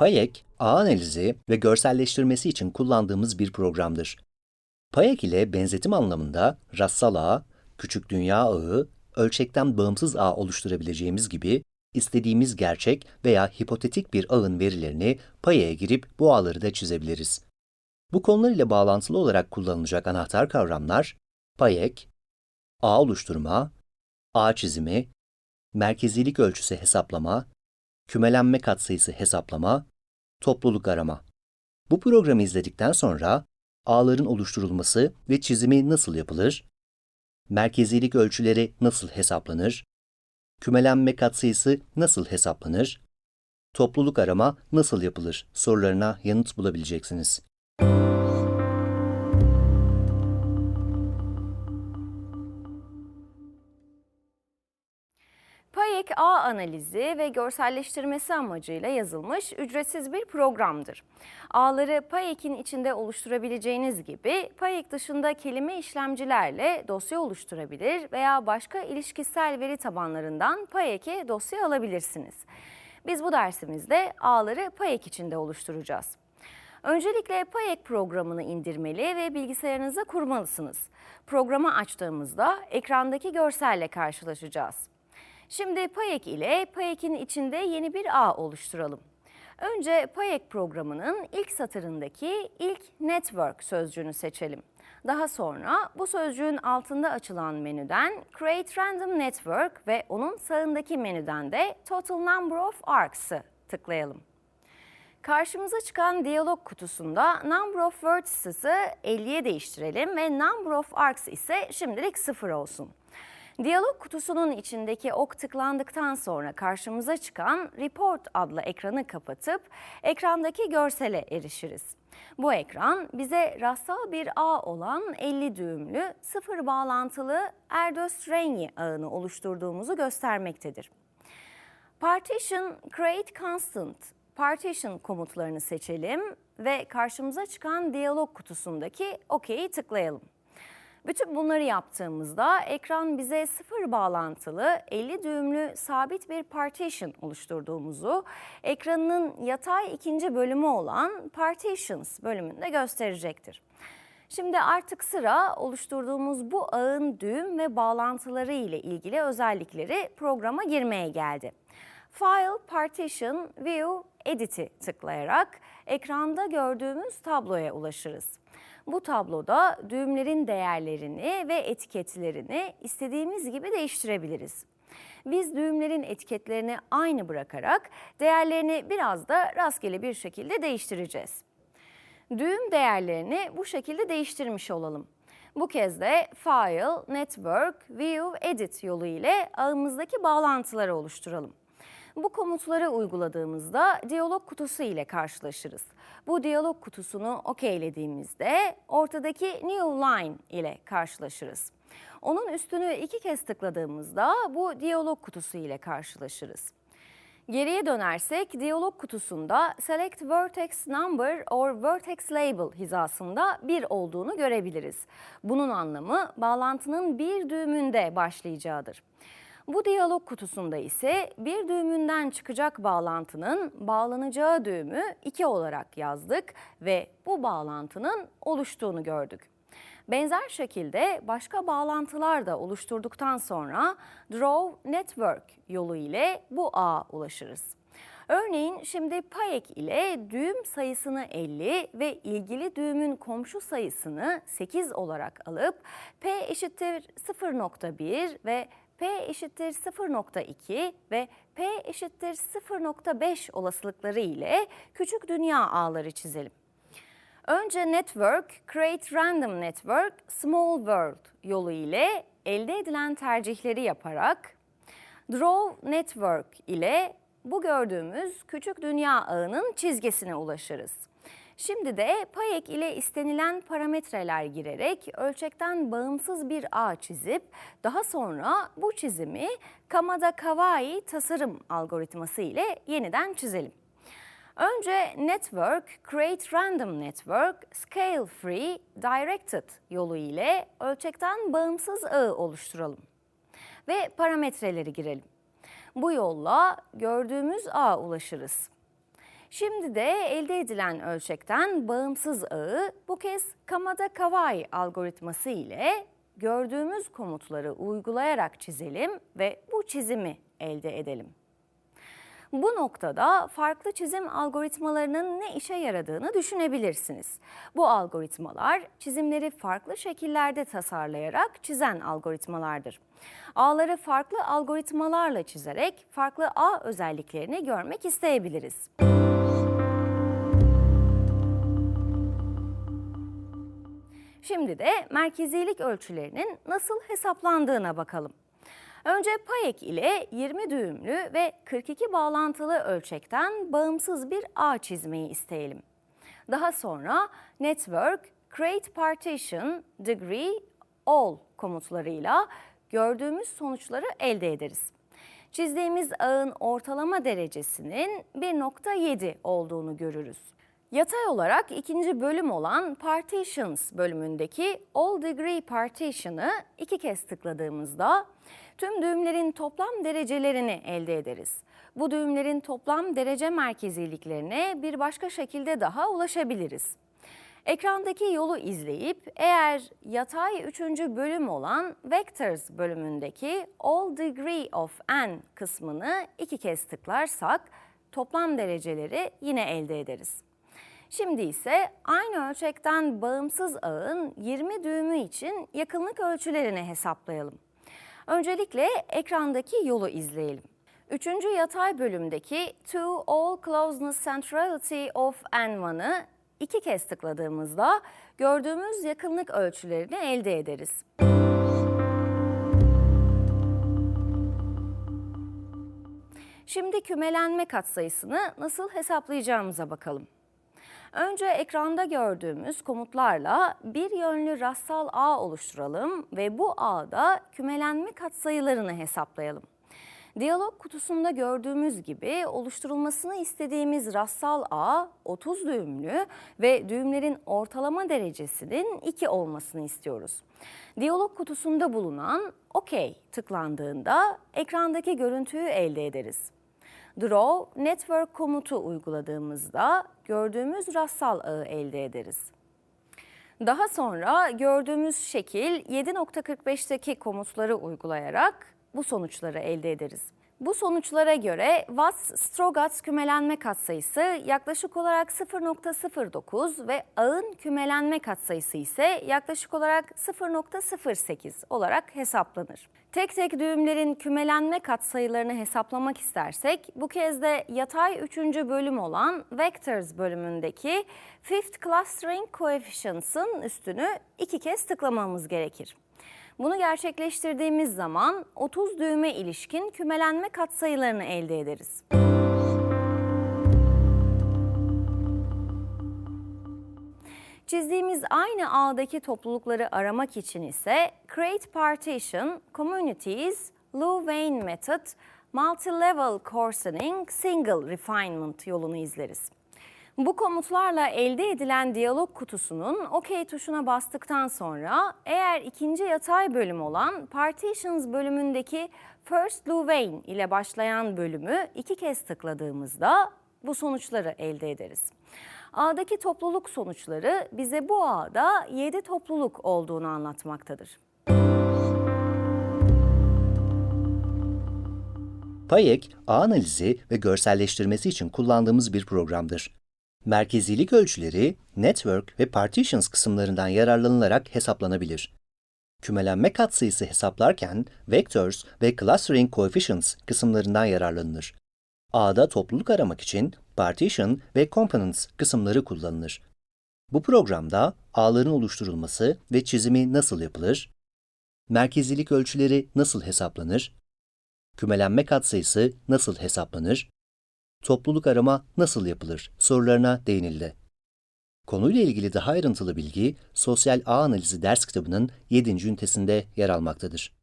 PAYEK, ağ analizi ve görselleştirmesi için kullandığımız bir programdır. PAYEK ile benzetim anlamında rastsal ağ, küçük dünya ağı, ölçekten bağımsız ağ oluşturabileceğimiz gibi istediğimiz gerçek veya hipotetik bir ağın verilerini PAYEK'e girip bu ağları da çizebiliriz. Bu konular ile bağlantılı olarak kullanılacak anahtar kavramlar PAYEK, ağ oluşturma, ağ çizimi, merkezilik ölçüsü hesaplama, kümelenme katsayısı hesaplama, topluluk arama. Bu programı izledikten sonra ağların oluşturulması ve çizimi nasıl yapılır, merkezilik ölçüleri nasıl hesaplanır, kümelenme katsayısı nasıl hesaplanır, topluluk arama nasıl yapılır sorularına yanıt bulabileceksiniz. PAYEK analizi ve görselleştirmesi amacıyla yazılmış ücretsiz bir programdır. Ağları PAYEK'in içinde oluşturabileceğiniz gibi PAYEK dışında kelime işlemcilerle dosya oluşturabilir veya başka ilişkisel veri tabanlarından PAYEK'e dosya alabilirsiniz. Biz bu dersimizde ağları PAYEK içinde oluşturacağız. Öncelikle PAYEK programını indirmeli ve bilgisayarınıza kurmalısınız. Programı açtığımızda ekrandaki görselle karşılaşacağız. Şimdi PAYEK ile PAYEK'in içinde yeni bir ağ oluşturalım. Önce PAYEK programının ilk satırındaki ilk network sözcüğünü seçelim. Daha sonra bu sözcüğün altında açılan menüden Create Random Network ve onun sağındaki menüden de Total Number of Arcs'ı tıklayalım. Karşımıza çıkan diyalog kutusunda Number of Vertices'ı 50'ye değiştirelim ve Number of Arcs ise şimdilik 0 olsun. Diyalog kutusunun içindeki ok tıklandıktan sonra karşımıza çıkan Report adlı ekranı kapatıp ekrandaki görsele erişiriz. Bu ekran bize rastsal bir ağ olan 50 düğümlü sıfır bağlantılı Erdos Renyi ağını oluşturduğumuzu göstermektedir. Partition Create Constant Partition komutlarını seçelim ve karşımıza çıkan diyalog kutusundaki OK'yi tıklayalım. Bütün bunları yaptığımızda ekran bize sıfır bağlantılı 50 düğümlü sabit bir partition oluşturduğumuzu ekranının yatay ikinci bölümü olan Partitions bölümünde gösterecektir. Şimdi artık sıra oluşturduğumuz bu ağın düğüm ve bağlantıları ile ilgili özellikleri programa girmeye geldi. File, Partition, View, Edit'i tıklayarak ekranda gördüğümüz tabloya ulaşırız. Bu tabloda düğümlerin değerlerini ve etiketlerini istediğimiz gibi değiştirebiliriz. Biz düğümlerin etiketlerini aynı bırakarak değerlerini biraz da rastgele bir şekilde değiştireceğiz. Düğüm değerlerini bu şekilde değiştirmiş olalım. Bu kez de File, Network, View, Edit yolu ile ağımızdaki bağlantıları oluşturalım. Bu komutları uyguladığımızda diyalog kutusu ile karşılaşırız. Bu diyalog kutusunu okeylediğimizde ortadaki New Line ile karşılaşırız. Onun üstünü iki kez tıkladığımızda bu diyalog kutusu ile karşılaşırız. Geriye dönersek diyalog kutusunda Select Vertex Number or Vertex Label hizasında bir olduğunu görebiliriz. Bunun anlamı bağlantının bir düğümünde başlayacağıdır. Bu diyalog kutusunda ise bir düğümünden çıkacak bağlantının bağlanacağı düğümü 2 olarak yazdık ve bu bağlantının oluştuğunu gördük. Benzer şekilde başka bağlantılar da oluşturduktan sonra Draw Network yolu ile bu ağa ulaşırız. Örneğin şimdi PAYEK ile düğüm sayısını 50 ve ilgili düğümün komşu sayısını 8 olarak alıp P eşittir 0.1 ve P eşittir 0.2 ve P eşittir 0.5 olasılıkları ile küçük dünya ağları çizelim. Önce Network, Create Random Network, Small World yolu ile elde edilen tercihleri yaparak Draw Network ile bu gördüğümüz küçük dünya ağının çizgisine ulaşırız. Şimdi de PAYEK ile istenilen parametreler girerek ölçekten bağımsız bir ağ çizip daha sonra bu çizimi Kamada Kawai tasarım algoritması ile yeniden çizelim. Önce Network, Create Random Network, Scale Free, Directed yolu ile ölçekten bağımsız ağı oluşturalım. Ve parametreleri girelim. Bu yolla gördüğümüz ağa ulaşırız. Şimdi de elde edilen ölçekten bağımsız ağı bu kez Kamada-Kawai algoritması ile gördüğümüz komutları uygulayarak çizelim ve bu çizimi elde edelim. Bu noktada farklı çizim algoritmalarının ne işe yaradığını düşünebilirsiniz. Bu algoritmalar çizimleri farklı şekillerde tasarlayarak çizen algoritmalardır. Ağları farklı algoritmalarla çizerek farklı ağ özelliklerini görmek isteyebiliriz. Şimdi de merkezilik ölçülerinin nasıl hesaplandığına bakalım. Önce PAEK ile 20 düğümlü ve 42 bağlantılı ölçekten bağımsız bir ağ çizmeyi isteyelim. Daha sonra Network, Create Partition, Degree, All komutlarıyla gördüğümüz sonuçları elde ederiz. Çizdiğimiz ağın ortalama derecesinin 1.7 olduğunu görürüz. Yatay olarak ikinci bölüm olan Partitions bölümündeki All Degree Partition'ı iki kez tıkladığımızda tüm düğümlerin toplam derecelerini elde ederiz. Bu düğümlerin toplam derece merkeziliklerine bir başka şekilde daha ulaşabiliriz. Ekrandaki yolu izleyip eğer yatay üçüncü bölüm olan Vectors bölümündeki All Degree of N kısmını iki kez tıklarsak toplam dereceleri yine elde ederiz. Şimdi ise aynı ölçekten bağımsız ağın 20 düğümü için yakınlık ölçülerini hesaplayalım. Öncelikle ekrandaki yolu izleyelim. Üçüncü yatay bölümdeki To All Closeness Centrality of N1'ı iki kez tıkladığımızda gördüğümüz yakınlık ölçülerini elde ederiz. Şimdi kümelenme katsayısını nasıl hesaplayacağımıza bakalım. Önce ekranda gördüğümüz komutlarla bir yönlü rastsal ağ oluşturalım ve bu ağda kümelenme katsayılarını hesaplayalım. Diyalog kutusunda gördüğümüz gibi oluşturulmasını istediğimiz rastsal ağ 30 düğümlü ve düğümlerin ortalama derecesinin 2 olmasını istiyoruz. Diyalog kutusunda bulunan OK tıklandığında ekrandaki görüntüyü elde ederiz. Draw Network komutu uyguladığımızda gördüğümüz rastsal ağı elde ederiz. Daha sonra gördüğümüz şekil 7.45'teki komutları uygulayarak bu sonuçları elde ederiz. Bu sonuçlara göre Watts-Strogatz kümelenme katsayısı yaklaşık olarak 0.09 ve ağın kümelenme katsayısı ise yaklaşık olarak 0.08 olarak hesaplanır. Tek tek düğümlerin kümelenme katsayılarını hesaplamak istersek bu kez de yatay 3. bölüm olan Vectors bölümündeki Fifth Clustering Coefficients'ın üstünü iki kez tıklamamız gerekir. Bunu gerçekleştirdiğimiz zaman 30 düğüme ilişkin kümelenme katsayılarını elde ederiz. Çizdiğimiz aynı ağdaki toplulukları aramak için ise Create Partition, Communities, Louvain Method, Multi-Level Coarsening, Single Refinement yolunu izleriz. Bu komutlarla elde edilen diyalog kutusunun OK tuşuna bastıktan sonra eğer ikinci yatay bölüm olan Partitions bölümündeki First Louvain ile başlayan bölümü iki kez tıkladığımızda bu sonuçları elde ederiz. Ağdaki topluluk sonuçları bize bu ağda 7 topluluk olduğunu anlatmaktadır. PAEK, ağ analizi ve görselleştirmesi için kullandığımız bir programdır. Merkezilik ölçüleri, network ve partitions kısımlarından yararlanılarak hesaplanabilir. Kümelenme katsayısı hesaplarken vectors ve clustering coefficients kısımlarından yararlanılır. Ağda topluluk aramak için partition ve components kısımları kullanılır. Bu programda ağların oluşturulması ve çizimi nasıl yapılır? Merkezilik ölçüleri nasıl hesaplanır? Kümelenme katsayısı nasıl hesaplanır? Topluluk arama nasıl yapılır sorularına değinildi. Konuyla ilgili daha ayrıntılı bilgi Sosyal Ağ Analizi ders kitabının 7. ünitesinde yer almaktadır.